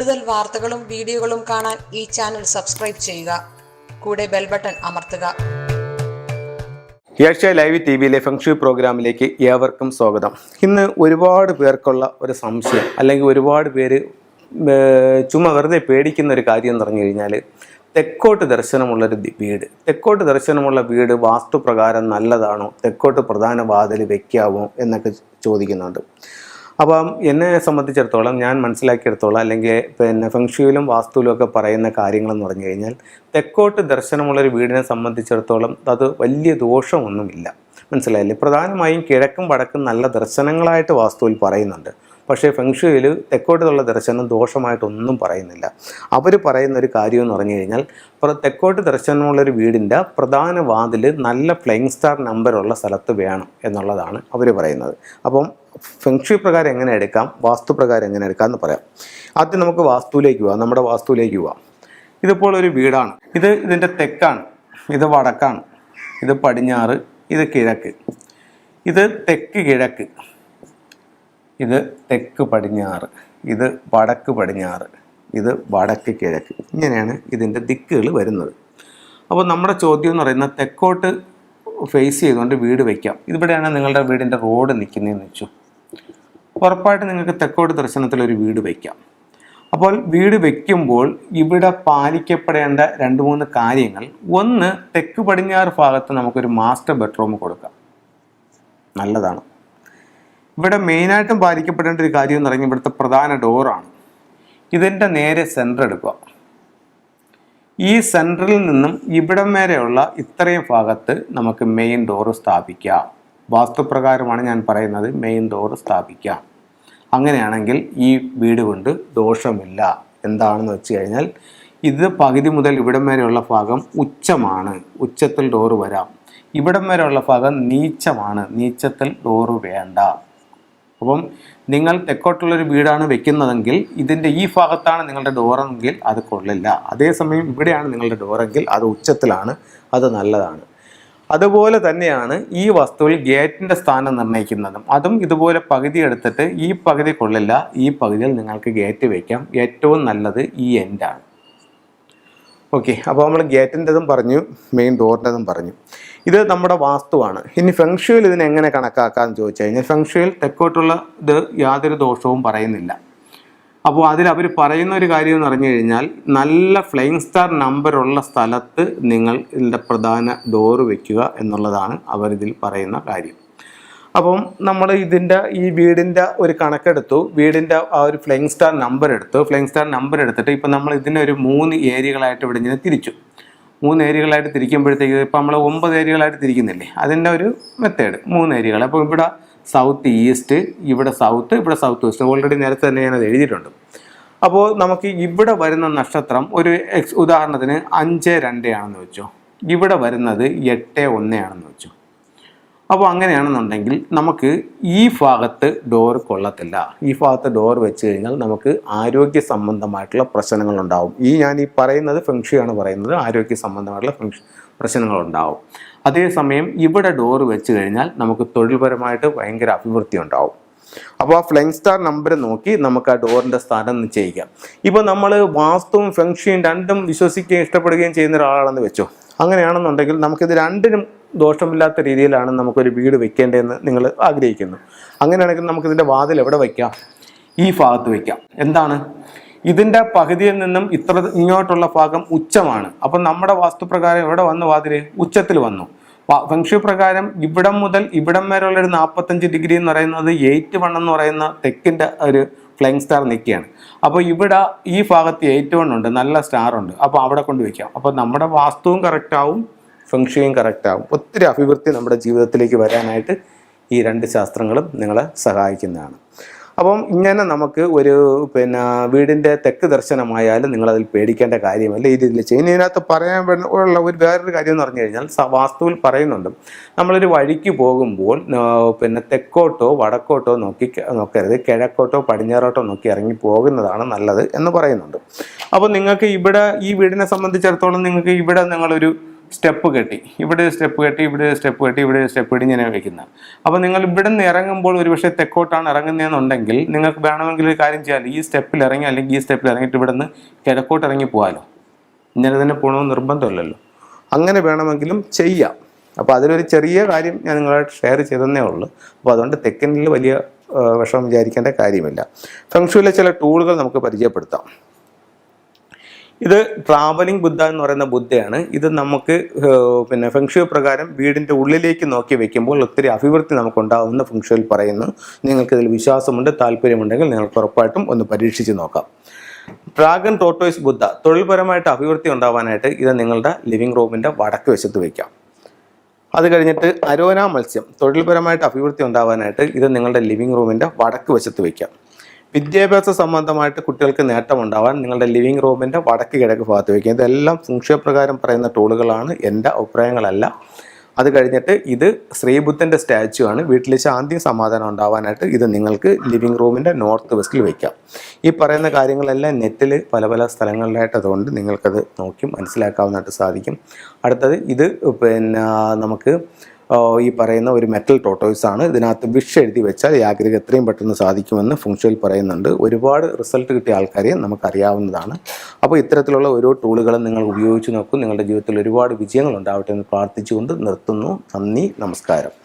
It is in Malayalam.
കൂടുതൽ വാർത്തകളും വീഡിയോകളും കാണാൻ ഈ ചാനൽ സബ്സ്ക്രൈബ് ചെയ്യുക. കൂടെ ബെൽ ബട്ടൺ അമർത്തുക. ഏഷ്യ ലൈവ് ടി വിയിലെ ഫെങ്ഷു പ്രോഗ്രാമിലേക്ക് ഏവർക്കും സ്വാഗതം. ഇന്ന് ഒരുപാട് പേർക്കുള്ള ഒരു സംശയം അല്ലെങ്കിൽ ഒരുപാട് പേര് ചുമ ചുമ്മാ വെറുതെ പേടിക്കുന്ന ഒരു കാര്യം എന്ന് പറഞ്ഞു കഴിഞ്ഞാൽ തെക്കോട്ട് ദർശനമുള്ളൊരു വീട്. തെക്കോട്ട് ദർശനമുള്ള വീട് വാസ്തുപ്രകാരം നല്ലതാണോ? തെക്കോട്ട് പ്രധാന വാതിൽ വയ്ക്കാവോ എന്നൊക്കെ ചോദിക്കുന്നുണ്ട്. അപ്പം എന്നെ സംബന്ധിച്ചിടത്തോളം ഞാൻ മനസ്സിലാക്കിയെടുത്തോളം അല്ലെങ്കിൽ പിന്നെ ഫെങ്ഷുയിലും വാസ്തുവിലും ഒക്കെ പറയുന്ന കാര്യങ്ങളെന്ന് പറഞ്ഞു കഴിഞ്ഞാൽ തെക്കോട്ട് ദർശനമുള്ളൊരു വീടിനെ സംബന്ധിച്ചിടത്തോളം അത് വലിയ ദോഷമൊന്നുമില്ല. മനസ്സിലായില്ലേ? പ്രധാനമായും കിഴക്കും വടക്കും നല്ല ദർശനങ്ങളായിട്ട് വാസ്തുവിൽ പറയുന്നുണ്ട്. പക്ഷേ ഫെങ്ഷുയിൽ തെക്കോട്ടുള്ള ദർശനം ദോഷമായിട്ടൊന്നും പറയുന്നില്ല. അവർ പറയുന്ന ഒരു കാര്യം എന്ന് പറഞ്ഞു കഴിഞ്ഞാൽ തെക്കോട്ട് ദർശനമുള്ളൊരു വീടിന്റെ പ്രധാന വാതിൽ നല്ല ഫ്ലൈങ് സ്റ്റാർ നമ്പറുള്ള സ്ഥലത്ത് വേണം എന്നുള്ളതാണ് അവർ പറയുന്നത്. അപ്പം ഫെങ്ഷു പ്രകാരം എങ്ങനെ എടുക്കാം? വാസ്തു പ്രകാരം എങ്ങനെ എടുക്കാം എന്ന് പറയാം. ആദ്യം നമുക്ക് വാസ്തുവിലേക്ക് പോവാം. നമ്മുടെ വാസ്തുവിലേക്ക് പോവാം. ഇതിപ്പോൾ ഒരു വീടാണ്. ഇത് ഇതിന്റെ തെക്കാണ്. ഇത് വടക്കാണ്. ഇത് പടിഞ്ഞാറ്. ഇത് കിഴക്ക്. ഇത് തെക്ക് കിഴക്ക്. ഇത് തെക്ക് പടിഞ്ഞാറ് ഇത് വടക്ക് പടിഞ്ഞാറ് ഇത് വടക്ക് കിഴക്ക്. ഇങ്ങനെയാണ് ഇതിന്റെ ദിക്കുകൾ വരുന്നത്. അപ്പോൾ നമ്മുടെ ചോദ്യം എന്ന് പറയുന്നത് തെക്കോട്ട് ഫേസ് ചെയ്തുകൊണ്ട് വീട് വയ്ക്കാം ഇവിടെയാണ് നിങ്ങളുടെ വീടിന്റെ റോഡ് നിൽക്കുന്നതെന്ന് വെച്ചു ഉറപ്പായിട്ട് നിങ്ങൾക്ക് തെക്കോട്ട് ദർശനത്തിൽ ഒരു വീട് വയ്ക്കാം അപ്പോൾ വീട് വയ്ക്കുമ്പോൾ ഇവിടെ പാലിക്കപ്പെടേണ്ട രണ്ട് മൂന്ന് കാര്യങ്ങൾ. ഒന്ന് തെക്ക് പടിഞ്ഞാറ് ഭാഗത്ത് നമുക്കൊരു മാസ്റ്റർ ബെഡ്റൂം കൊടുക്കാം. നല്ലതാണ്. ഇവിടെ മെയിനായിട്ടും പാലിക്കപ്പെടേണ്ട ഒരു കാര്യം എന്ന് പറഞ്ഞാൽ ഇവിടുത്തെ പ്രധാന ഡോറാണ്. ഇതിന്റെ നേരെ സെന്റർ എടുക്കുക. ഈ സെന്ററിൽ നിന്നും ഇവിടം വരെയുള്ള ഇത്രയും ഭാഗത്ത് നമുക്ക് മെയിൻ ഡോറ് സ്ഥാപിക്കാം. വാസ്തുപ്രകാരമാണ് ഞാൻ പറയുന്നത് മെയിൻ ഡോറ് സ്ഥാപിക്കാം. അങ്ങനെയാണെങ്കിൽ ഈ വീട് കൊണ്ട് ദോഷമില്ല. എന്താണെന്ന് വെച്ച് കഴിഞ്ഞാൽ ഇത് പകുതി മുതൽ ഇവിടം വരെയുള്ള ഭാഗം ഉച്ചമാണ്. ഉച്ചത്തിൽ ഡോറ് വരാം. ഇവിടം വരെയുള്ള ഭാഗം നീച്ചമാണ്. നീച്ചത്തിൽ ഡോറ് വേണ്ട. അപ്പം നിങ്ങൾ തെക്കോട്ടുള്ളൊരു വീടാണ് വെക്കുന്നതെങ്കിൽ ഇതിന്റെ ഈ ഭാഗത്താണ് നിങ്ങളുടെ ഡോറെങ്കിൽ അത് കൊള്ളില്ല അതേസമയം ഇവിടെയാണ് നിങ്ങളുടെ ഡോറെങ്കിൽ അത് ഉച്ചത്തിലാണ് അത് നല്ലതാണ്. അതുപോലെ തന്നെയാണ് ഈ വസ്തുവിൽ ഗേറ്റിന്റെ സ്ഥാനം നിർണയിക്കുന്നതും. അതും ഇതുപോലെ പകുതി എടുത്തിട്ട് ഈ പകുതി കൊള്ളില്ല ഈ പകുതിയിൽ നിങ്ങൾക്ക് ഗേറ്റ് വയ്ക്കാം ഏറ്റവും നല്ലത് ഈ എൻഡാണ് ഓക്കെ അപ്പോൾ നമ്മൾ ഗേറ്റിന്റെതും പറഞ്ഞു മെയിൻ ഡോറിന്റെതും പറഞ്ഞു. ഇത് നമ്മുടെ വാസ്തുവാണ്. ഇനി ഫെങ്ഷുവിൽ ഇതിനെ എങ്ങനെ കണക്കാക്കാമെന്ന് ചോദിച്ചു കഴിഞ്ഞാൽ ഫെങ്ഷുവിൽ തെക്കോട്ടുള്ള ഇത് യാതൊരു ദോഷവും പറയുന്നില്ല. അപ്പോൾ അതിൽ അവർ പറയുന്ന ഒരു കാര്യം എന്ന് പറഞ്ഞു കഴിഞ്ഞാൽ നല്ല ഫ്ലൈങ് സ്റ്റാർ നമ്പറുള്ള സ്ഥലത്ത് നിങ്ങൾ ഇതിന്റെ പ്രധാന ഡോറ് വയ്ക്കുക എന്നുള്ളതാണ് അവരിതിൽ പറയുന്ന കാര്യം. അപ്പം നമ്മൾ ഇതിന്റെ ഈ വീടിന്റെ ഒരു കണക്കെടുത്തു. വീടിന്റെ ആ ഒരു ഫ്ലൈങ് സ്റ്റാർ നമ്പർ എടുത്തു. ഫ്ലൈങ് സ്റ്റാർ നമ്പർ എടുത്തിട്ട് ഇപ്പം നമ്മൾ ഇതിനെ ഒരു മൂന്ന് ഏരിയകളായിട്ട് ഇവിടെ ഇങ്ങനെ തിരിച്ചു. മൂന്ന് ഏരിയകളായിട്ട് തിരിക്കുമ്പോഴത്തേക്ക് ഇപ്പം നമ്മൾ ഒമ്പത് ഏരിയകളായിട്ട് തിരിക്കുന്നില്ലേ? അതിന്റെ ഒരു മെത്തേഡ് മൂന്ന് ഏരിയകൾ അപ്പോൾ ഇവിടെ സൗത്ത് ഈസ്റ്റ് ഇവിടെ സൗത്ത് ഇവിടെ സൗത്ത് വെസ്റ്റ് ഓൾറെഡി നേരത്തെ തന്നെ ഞാനത് എഴുതിയിട്ടുണ്ട്. അപ്പോൾ നമുക്ക് ഇവിടെ വരുന്ന നക്ഷത്രം ഒരു എക്സ് ഉദാഹരണത്തിന് അഞ്ച് രണ്ട് ആണെന്ന് വെച്ചോ. ഇവിടെ വരുന്നത് എട്ട് ഒന്ന് ആണെന്ന് വെച്ചോ. അപ്പോൾ അങ്ങനെയാണെന്നുണ്ടെങ്കിൽ നമുക്ക് ഈ ഭാഗത്ത് ഡോർ കൊള്ളത്തില്ല. ഈ ഭാഗത്ത് ഡോർ വെച്ച് കഴിഞ്ഞാൽ നമുക്ക് ആരോഗ്യ സംബന്ധമായിട്ടുള്ള പ്രശ്നങ്ങളുണ്ടാവും. ഈ ഞാൻ ഈ പറയുന്നത് ഫെങ്ഷിയാണ് പറയുന്നത്. ആരോഗ്യ സംബന്ധമായിട്ടുള്ള ഫെങ്ഷ പ്രശ്നങ്ങളുണ്ടാവും. അതേസമയം ഇവിടെ ഡോർ വെച്ച് കഴിഞ്ഞാൽ നമുക്ക് തൊഴിൽപരമായിട്ട് ഭയങ്കര അഭിവൃദ്ധി ഉണ്ടാവും. അപ്പോൾ ആ ഫ്ലൈങ് സ്റ്റാർ നമ്പർ നോക്കി നമുക്ക് ആ ഡോറിന്റെ സ്ഥാനം നിശ്ചയിക്കാം ഇപ്പോൾ നമ്മൾ വാസ്തുവും ഫെങ്ഷിയും രണ്ടും വിശ്വസിക്കുകയും ഇഷ്ടപ്പെടുകയും ചെയ്യുന്ന ഒരാളാണെന്ന് വെച്ചോ. അങ്ങനെയാണെന്നുണ്ടെങ്കിൽ നമുക്കിത് രണ്ടിനും ദോഷമില്ലാത്ത രീതിയിലാണ് നമുക്കൊരു വീട് വെക്കേണ്ടതെന്ന് നിങ്ങൾ ആഗ്രഹിക്കുന്നു. അങ്ങനെയാണെങ്കിൽ നമുക്കിതിന്റെ വാതിൽ എവിടെ വയ്ക്കാം ഈ ഭാഗത്ത് വയ്ക്കാം എന്താണ്? ഇതിന്റെ പകുതിയിൽ നിന്നും ഇത്ര ഇങ്ങോട്ടുള്ള ഭാഗം ഉച്ചമാണ്. അപ്പം നമ്മുടെ വാസ്തുപ്രകാരം എവിടെ വന്നു വാതിൽ ഉച്ചത്തിൽ വന്നു. ഫംഗ്ഷു പ്രകാരം ഇവിടം മുതൽ ഇവിടം വരെയുള്ള ഒരു നാൽപ്പത്തഞ്ച് ഡിഗ്രി എന്ന് പറയുന്നത് എയ്റ്റ് വൺ എന്ന് പറയുന്ന തെക്കിന്റെ ഒരു ഫ്ലൈങ് സ്റ്റാർ നിൽക്കുകയാണ്. അപ്പോൾ ഇവിടെ ഈ ഭാഗത്ത് എയ്റ്റ് വൺ ഉണ്ട് നല്ല സ്റ്റാർ ഉണ്ട്. അപ്പോൾ അവിടെ കൊണ്ട് വയ്ക്കാം അപ്പോൾ നമ്മുടെ വാസ്തുവും കറക്റ്റ് ആവും. ഫംഗ്ഷയും കറക്റ്റ് ആകും ഒത്തിരി അഭിവൃദ്ധി നമ്മുടെ ജീവിതത്തിലേക്ക് വരാനായിട്ട് ഈ രണ്ട് ശാസ്ത്രങ്ങളും നിങ്ങളെ സഹായിക്കുന്നതാണ്. അപ്പം ഇങ്ങനെ നമുക്ക് ഒരു പിന്നെ വീടിന്റെ തെക്ക് ദർശനമായാലും നിങ്ങളതിൽ പേടിക്കേണ്ട കാര്യമല്ല. ഈ രീതിയിൽ പറയാൻ ഉള്ള ഒരു വേറൊരു കാര്യം എന്ന് പറഞ്ഞു കഴിഞ്ഞാൽ വാസ്തുവിൽ പറയുന്നുണ്ട്. നമ്മളൊരു വഴിക്ക് പോകുമ്പോൾ പിന്നെ തെക്കോട്ടോ വടക്കോട്ടോ നോക്കി നോക്കരുത്. കിഴക്കോട്ടോ പടിഞ്ഞാറോട്ടോ നോക്കി ഇറങ്ങി പോകുന്നതാണ് നല്ലത് എന്ന് പറയുന്നുണ്ട്. അപ്പോൾ നിങ്ങൾക്ക് ഇവിടെ ഈ വീടിനെ സംബന്ധിച്ചിടത്തോളം നിങ്ങൾക്ക് ഇവിടെ നിങ്ങളൊരു സ്റ്റെപ്പ് കെട്ടി. ഇവിടെ സ്റ്റെപ്പ് കെട്ടി ഇവിടെ സ്റ്റെപ്പ് കെട്ടി ഇവിടെ സ്റ്റെപ്പ് കെട്ടി ഇങ്ങനെ വെക്കുന്നത് അപ്പോൾ നിങ്ങൾ ഇവിടെ നിന്ന് ഇറങ്ങുമ്പോൾ ഒരുപക്ഷെ തെക്കോട്ടാണ് ഇറങ്ങുന്നതെന്നുണ്ടെങ്കിൽ നിങ്ങൾക്ക് വേണമെങ്കിൽ ഒരു കാര്യം ചെയ്യാം ഈ സ്റ്റെപ്പിൽ ഇറങ്ങി അല്ലെങ്കിൽ ഈ സ്റ്റെപ്പിൽ ഇറങ്ങിയിട്ട് ഇവിടെ നിന്ന് കിഴക്കോട്ട് ഇറങ്ങി പോകാമല്ലോ ഇങ്ങനെ തന്നെ പോകണമെന്ന് നിർബന്ധമല്ലല്ലോ. അങ്ങനെ വേണമെങ്കിലും ചെയ്യാം. അപ്പോൾ അതിലൊരു ചെറിയ കാര്യം ഞാൻ നിങ്ങളായിട്ട് ഷെയർ ചെയ്തതന്നേ ഉള്ളൂ. അപ്പോൾ അതുകൊണ്ട് തെക്കനിൽ വലിയ വിഷമം വിചാരിക്കേണ്ട കാര്യമില്ല. ഫെങ്ഷുവിലെ ചില ടൂളുകൾ നമുക്ക് പരിചയപ്പെടുത്താം. ഇത് ട്രാവലിംഗ് ബുദ്ധ എന്ന് പറയുന്ന ബുദ്ധയാണ്. ഇത് നമുക്ക് പിന്നെ ഫെങ്ഷു പ്രകാരം വീടിന്റെ ഉള്ളിലേക്ക് നോക്കി വെക്കുമ്പോൾ ഒത്തിരി അഭിവൃദ്ധി നമുക്കുണ്ടാകുന്ന ഫെങ്ഷുവിൽ പറയുന്നു. നിങ്ങൾക്കിതിൽ വിശ്വാസമുണ്ട് താല്പര്യമുണ്ടെങ്കിൽ നിങ്ങൾക്ക് ഉറപ്പായിട്ടും ഒന്ന് പരീക്ഷിച്ച് നോക്കാം. ഡ്രാഗൺ ടോട്ടോയ്സ് ബുദ്ധ തൊഴിൽപരമായിട്ട് അഭിവൃദ്ധി ഉണ്ടാവാനായിട്ട് ഇത് നിങ്ങളുടെ ലിവിംഗ് റൂമിന്റെ വടക്ക് വശത്ത് വയ്ക്കാം അത് കഴിഞ്ഞിട്ട് അരോന മത്സ്യം തൊഴിൽപരമായിട്ട് അഭിവൃദ്ധി ഉണ്ടാവാനായിട്ട് ഇത് നിങ്ങളുടെ ലിവിംഗ് റൂമിന്റെ വടക്ക് വശത്ത് വയ്ക്കാം വിദ്യാഭ്യാസ സംബന്ധമായിട്ട് കുട്ടികൾക്ക് നേട്ടമുണ്ടാവാൻ നിങ്ങളുടെ ലിവിംഗ് റൂമിന്റെ വടക്ക് കിഴക്ക് ഭാഗത്ത് വയ്ക്കുക. ഇതെല്ലാം ഫംഗ്ഷപ്രകാരം പറയുന്ന ടൂളുകളാണ് എന്റെ അഭിപ്രായങ്ങളല്ല. അത് കഴിഞ്ഞിട്ട് ഇത് ശ്രീബുദ്ധന്റെ സ്റ്റാച്ചു ആണ്. വീട്ടിൽ ശാന്തി സമാധാനം ഉണ്ടാവാനായിട്ട് ഇത് നിങ്ങൾക്ക് ലിവിംഗ് റൂമിന്റെ നോർത്ത് വെസ്റ്റിൽ വയ്ക്കാം. ഈ പറയുന്ന കാര്യങ്ങളെല്ലാം നെറ്റിൽ പല പല സ്ഥലങ്ങളിലായിട്ട് അതുകൊണ്ട് നിങ്ങൾക്കത് നോക്കി മനസ്സിലാക്കാവുന്നതായിട്ട് സാധിക്കും. അടുത്തത് ഇത് പിന്നെ നമുക്ക് ഈ പറയുന്ന ഒരു മെറ്റൽ ടോട്ടോയ്സ് ആണ്. ഇതിനകത്ത് വിഷ് എഴുതി വെച്ചാൽ ഈ ആഗ്രഹം എത്രയും പെട്ടെന്ന് സാധിക്കുമെന്ന് ഫുങ്ഷയിൽ പറയുന്നുണ്ട്. ഒരുപാട് റിസൾട്ട് കിട്ടിയ ആൾക്കാരെ നമുക്കറിയാവുന്നതാണ്. അപ്പോൾ ഇത്തരത്തിലുള്ള ഓരോ ടൂളുകളും നിങ്ങൾ ഉപയോഗിച്ച് നോക്കും. നിങ്ങളുടെ ജീവിതത്തിൽ ഒരുപാട് വിജയങ്ങൾ ഉണ്ടാവട്ടെ എന്ന് പ്രാർത്ഥിച്ചുകൊണ്ട് നിർത്തുന്നു. നന്ദി നമസ്കാരം.